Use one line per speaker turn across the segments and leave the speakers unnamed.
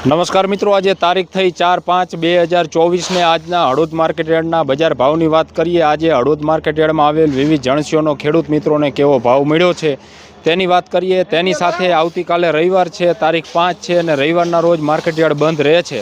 નમસ્કાર મિત્રો, આજે તારીખ થઈ ચાર પાંચ બે હજાર ચોવીસને આજના હળોદ માર્કેટયાર્ડના બજાર ભાવની વાત કરીએ. આજે હળોદ માર્કેટયાર્ડમાં આવેલ વિવિધ જણસીઓનો ખેડૂત મિત્રોને કેવો ભાવ મળ્યો છે તેની વાત કરીએ. તેની સાથે આવતીકાલે રવિવાર છે, તારીખ પાંચ છે અને રવિવારના રોજ માર્કેટયાર્ડ બંધ રહે છે.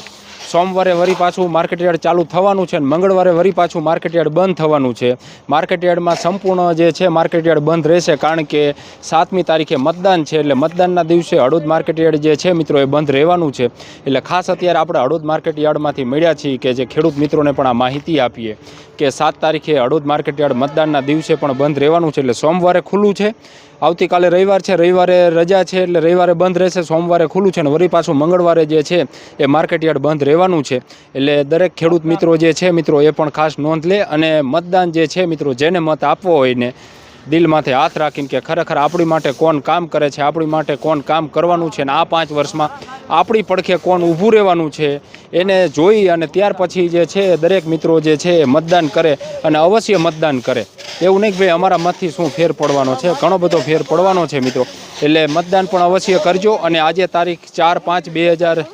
સોમવારે વરી પાછું માર્કેટયાર્ડ ચાલુ થવાનું છે અને મંગળવારે વરી પાછું માર્કેટયાર્ડ બંધ થવાનું છે. માર્કેટ યાર્ડમાં સંપૂર્ણ જે છે માર્કેટ યાર્ડ બંધ રહેશે કારણ કે સાતમી તારીખે મતદાન છે એટલે મતદાનના દિવસે હળોદ માર્કેટયાર્ડ જે છે મિત્રો એ બંધ રહેવાનું છે. એટલે ખાસ અત્યારે આપણે હળોદ માર્કેટ યાર્ડમાંથી મળ્યા છીએ કે જે ખેડૂત મિત્રોને પણ આ માહિતી આપીએ કે સાત તારીખે હળોદ માર્કેટયાર્ડ મતદાનના દિવસે પણ બંધ રહેવાનું છે. એટલે સોમવારે ખુલ્લું છે. આવતીકાલે રવિવાર છે, રવિવારે રજા છે એટલે રવિવારે બંધ રહેશે, સોમવારે ખુલ્લું છે અને વળી પાછું મંગળવારે જે છે એ માર્કેટ યાર્ડ બંધ રહેવાનું છે. એટલે દરેક ખેડૂત મિત્રો જે છે, મિત્રો એ પણ ખાસ નોંધ લે અને મતદાન જે છે, મિત્રો જેને મત આપવો હોય ને દિલમાંથી હાથ રાખીને કે ખરેખર આપણી માટે કોણ કામ કરે છે, આપણી માટે કોણ કામ કરવાનું છે ને આ પાંચ વર્ષમાં આપણી પડખે કોણ ઊભું રહેવાનું છે એને જોઈ અને ત્યાર પછી જે છે દરેક મિત્રો જે છે મતદાન કરે અને અવશ્ય મતદાન કરે. એવું નહીં કે ભાઈ અમારા મતથી શું ફેર પડવાનો છે, ઘણો બધો ફેર પડવાનો છે મિત્રો. એટલે મતદાન પણ અવશ્ય કરજો અને આજે તારીખ ચાર પાંચ બે હજાર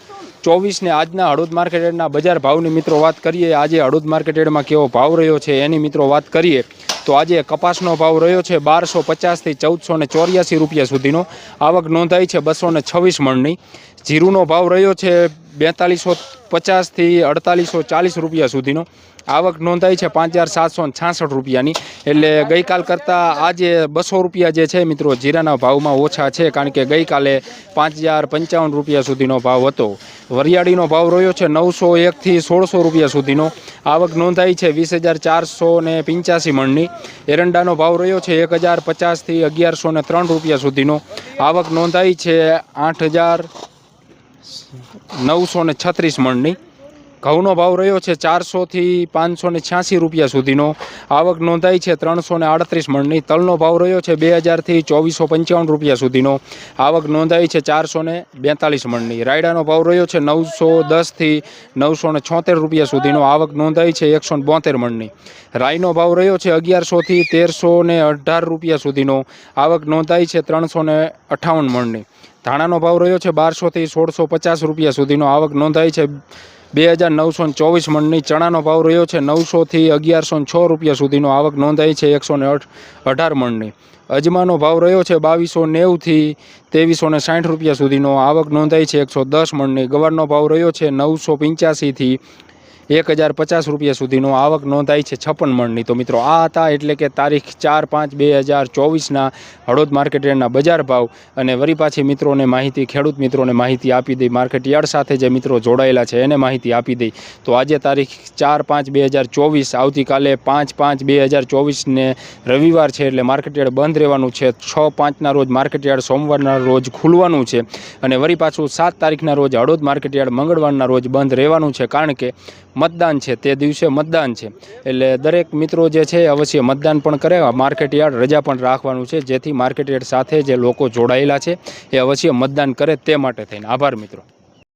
ચોવીસને આજના હળોદ માર્કેટના બજાર ભાવની મિત્રો વાત કરીએ. આજે હળદ માર્કેટમાં કેવો ભાવ રહ્યો છે એની મિત્રો વાત કરીએ. તો આજે કપાસનો ભાવ રહ્યો છે બારસો પચાસથી ચૌદસો ને ચોર્યાસી રૂપિયા સુધીનો. આવક નોંધાઈ છે બસો ને છવ્વીસ મણની. જીરુનો ભાવ રહ્યો છે બેતાલીસો પચાસથી અડતાલીસો ચાલીસ રૂપિયા સુધીનો. આવક નોંધાઈ છે પાંચ હજાર સાતસો છાસઠ રૂપિયાની. એટલે ગઈકાલ કરતાં આજે બસો રૂપિયા જે છે મિત્રો, જીરાના ભાવમાં ઓછા છે કારણ કે ગઈકાલે પાંચ હજાર પંચાવન રૂપિયા સુધીનો ભાવ હતો. વરિયાળીનો ભાવ રહ્યો છે નવસો એકથી સોળસો રૂપિયા સુધીનો. આવક નોંધાઈ છે વીસ હજાર ચારસો ને પંચ્યાસી મણની. એરંડાનો ભાવ રહ્યો છે એક હજાર પચાસથી અગિયારસો ને ત્રણ રૂપિયા સુધીનો. આવક નોંધાઈ છે આઠ હજાર નવસો ને છત્રીસ મણની ઘઉંનો ભાવ રહ્યો છે ચારસોથી પાંચસો ને છ્યાસી રૂપિયા સુધીનો. આવક નોંધાઈ છે ત્રણસો ને આડત્રીસ મણની. તલનો ભાવ રહ્યો છે બે હજારથી ચોવીસો પંચાવન રૂપિયા સુધીનો. આવક નોંધાઈ છે ચારસો ને બેતાલીસ મણની. રાયડાનો ભાવ રહ્યો છે નવસો દસથી નવસો ને છોતેર રૂપિયા સુધીનો. આવક નોંધાઈ છે એકસો ને બોતેર મણની. રાઈનો ભાવ રહ્યો છે અગિયારસોથી તેરસો ને અઢાર રૂપિયા સુધીનો. આવક નોંધાઈ છે ત્રણસો ને અઠ્ઠાવન મણની. ધાણાનો ભાવ રહ્યો છે બારસોથી સોળસો પચાસ રૂપિયા સુધીનો. આવક નોંધાઈ છે બે હજાર નવસો ચોવીસ મણની ચણાનો ભાવ રહ્યો છે નવસોથી અગિયારસો છ રૂપિયા સુધીનો આવક નોંધાઈ છે એકસો ને અઢાર મણની. અજમાનો ભાવ રહ્યો છે બાવીસો નેવથી ત્રેવીસો ને સાઠ રૂપિયા સુધીનો આવક નોંધાઈ છે એકસો દસ મણની. ગવારનો ભાવ રહ્યો છે નવસો પંચ્યાસીથી એક હજાર પચાસ રૂપિયા સુધીનો આવક નોંધાઈ છે છપ્પન મણની. તો મિત્રો, આ હતા એટલે કે તારીખ ચાર પાંચ બે હજાર ચોવીસના હળોદ માર્કેટ યાર્ડના બજાર ભાવ. અને વરી પાછી મિત્રોને માહિતી, ખેડૂત મિત્રોને માહિતી આપી દઈ માર્કેટ યાર્ડ સાથે જે મિત્રો જોડાયેલા છે એને માહિતી આપી દઈ. તો આજે તારીખ ચાર પાંચ બે હજાર ચોવીસ, આવતીકાલે પાંચ પાંચ બે હજાર ચોવીસને રવિવાર છે એટલે માર્કેટ યાર્ડ બંધ રહેવાનું છે. છ પાંચના રોજ માર્કેટ યાર્ડ સોમવારના રોજ ખુલવાનું છે. અને વરી પાછું સાત તારીખના રોજ હળોદ માર્કેટ યાર્ડ મંગળવારના રોજ બંધ રહેવાનું છે. કારણ કે મતદાન છે, તે દિવસે મતદાન છે. એટલે દરેક મિત્રો જે છે અવશ્ય મતદાન પણ કરે. માર્કેટ યાર્ડ રજા પણ રાખવાનું છે, જેથી માર્કેટ યાર્ડ સાથે જે લોકો જોડાયેલા છે, એ અવશ્ય મતદાન કરે તે માટે થઈને. આભાર મિત્રો.